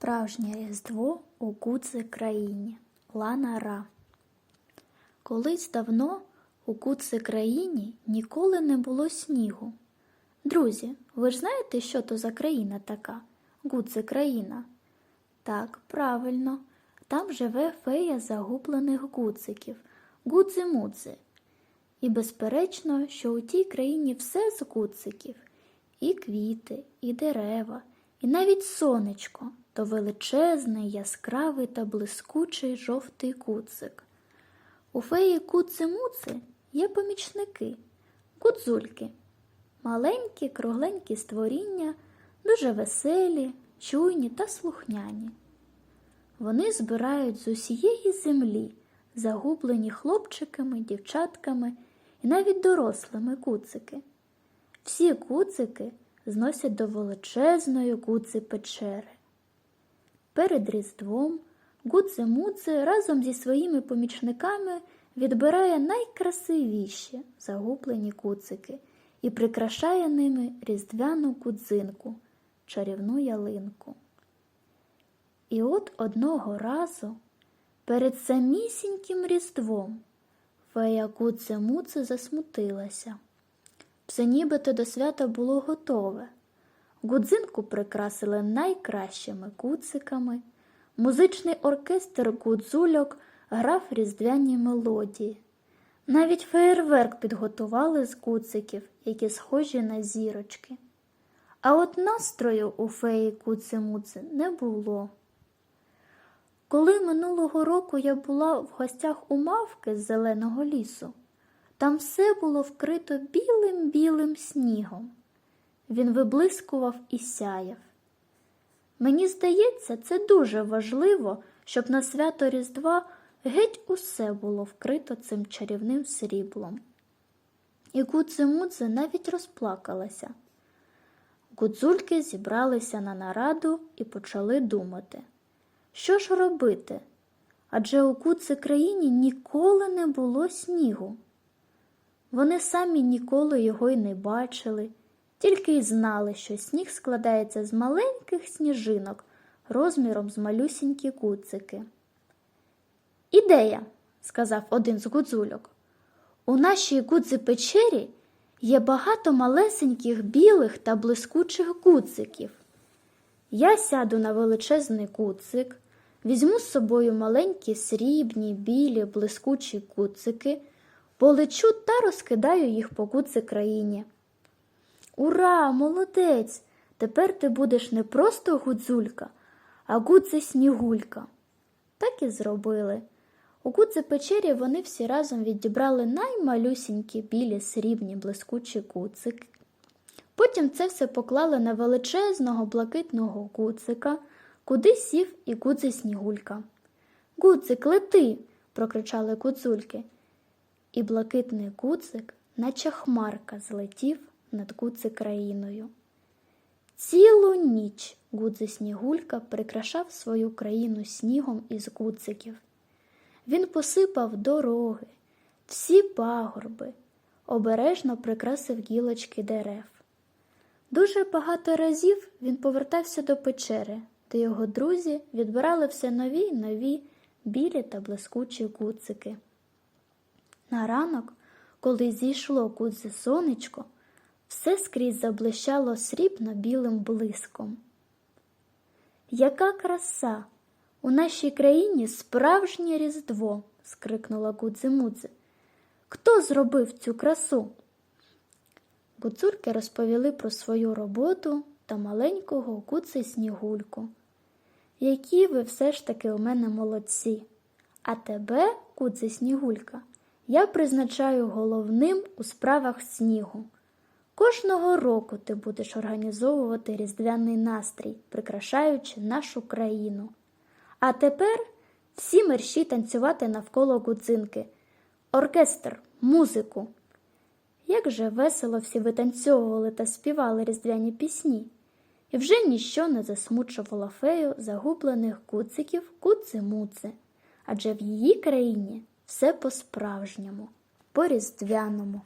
Справжнє різдво у куци країні. Лана Ра. Колись давно у куци країні ніколи не було снігу. Друзі, ви ж знаєте, що то за країна така? Гуци країна. Так, правильно, там живе фея загублених гуциків, гудзи-мудзи. І безперечно, що у тій країні все з гуциків і квіти, і дерева, і навіть сонечко то величезний, яскравий та блискучий жовтий куцик. У феї куци-муци є помічники, кудзульки, маленькі, кругленькі створіння, дуже веселі, чуйні та слухняні. Вони збирають з усієї землі загублені хлопчиками, дівчатками і навіть дорослими куцики. Всі куцики зносять до величезної куци печери. Перед Різдвом Гудзе-Мудзе разом зі своїми помічниками відбирає найкрасивіші загублені куцики і прикрашає ними різдвяну кудзинку, чарівну ялинку. І от одного разу перед самісіньким Різдвом фея Гудзе-Мудзе засмутилася. Все нібито до свята було готове. Гудзинку прикрасили найкращими куциками. Музичний оркестр гудзульок грав різдвяні мелодії. Навіть феєрверк підготували з куциків, які схожі на зірочки. А от настрою у феї куци-муци не було. Коли минулого року я була в гостях у мавки з зеленого лісу, там все було вкрито білим-білим снігом. Він виблискував і сяяв. Мені здається, це дуже важливо, щоб на свято Різдва геть усе було вкрито цим чарівним сріблом. І Гудзе-Мудзе навіть розплакалася. Гудзульки зібралися на нараду і почали думати, що ж робити? Адже у Гудзе країні ніколи не було снігу. Вони самі ніколи його й не бачили, тільки й знали, що сніг складається з маленьких сніжинок розміром з малюсінькі куцики. Ідея, сказав один з гудзульок. У нашій гудзи печері є багато малесеньких білих та блискучих куциків. Я сяду на величезний куцик, візьму з собою маленькі срібні, білі, блискучі куцики, полечу та розкидаю їх по куци країні. Ура, молодець! Тепер ти будеш не просто гудзулька, а гудзи снігулька. Так і зробили. У гудзи печері вони всі разом відібрали наймалюсінькі білі срібні блискучі куцики. Потім це все поклали на величезного блакитного куцика, куди сів і гудзи снігулька. Гудзик, лети. прокричали куцульки. І блакитний куцик, наче хмарка, злетів над гудзи країною. Цілу ніч гудзи снігулька прикрашав свою країну снігом із гудзиків. Він посипав дороги, всі пагорби, обережно прикрасив гілочки дерев. Дуже багато разів він повертався до печери, де його друзі відбирали все нові й нові білі та блискучі гудзики. На ранок, коли зійшло кудзе сонечко, все скрізь заблищало срібно білим блиском. Яка краса! У нашій країні справжнє Різдво. скрикнула Гудзи-Мудзи. Хто зробив цю красу? Гуцурки розповіли про свою роботу та маленького куци снігульку. Які ви все ж таки у мене молодці. А тебе, куци снігулька, я призначаю головним у справах снігу. Кожного року ти будеш організовувати різдвяний настрій, прикрашаючи нашу країну. А тепер всі мерщі танцювати навколо гудзинки, оркестр, музику. Як же весело всі витанцьовували та співали різдвяні пісні, і вже ніщо не засмучувало фею загублених куциків куци-муци, адже в її країні все по-справжньому, по різдвяному.